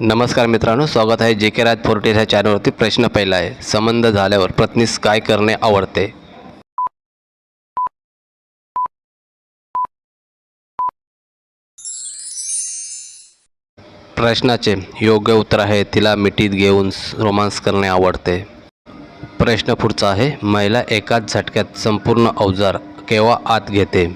नमस्कार मित्रांनो स्वागत आहे जे के राज फोर्टे ह्या चॅनलवरती प्रश्न पहिला आहे संबंध झाल्यावर पत्नीस काय करणे आवडते? प्रश्नाचे योग्य उत्तर आहे तिला मिठीत घेऊन रोमांस करणे आवडते. प्रश्न पुढचा आहे महिला एकाच झटक्यात संपूर्ण अवजार केव्हा आत घेते?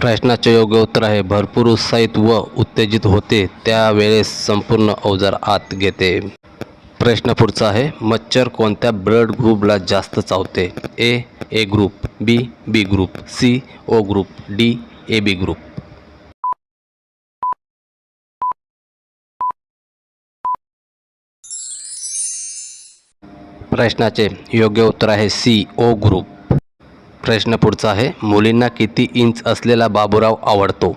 प्रश्नाचे योग्य उत्तर आहे. भरपूर उत्साहित व उत्तेजित होते. त्यावेळेस संपूर्ण अवजार आत घेते. प्रश्न पुढचा आहे. मच्छर कोणत्या ब्लड ग्रुपला जास्त चावते? A A group B B group C O group D A B group. प्रश्नाचे योग्य उत्तर आहे. C O group. प्रश्न पुढचा आहे. मुलींना किती इंच असलेला बाबूराव आवडतो?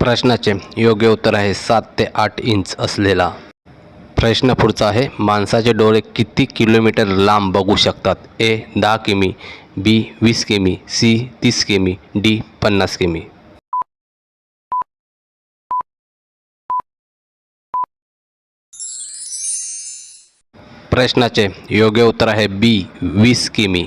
प्रश्नाचे योग्य उत्तर आहे सात ते आठ इंच असलेला. प्रश्न पुढचा आहे. माणसाचे डोळे किती किलोमीटर लांब बघू शकतात? ए दहा किमी बी वीस किमी सी तीस किमी डी पन्नास किमी. प्रश्नाचे योग्य उत्तर आहे बी वीस किमी.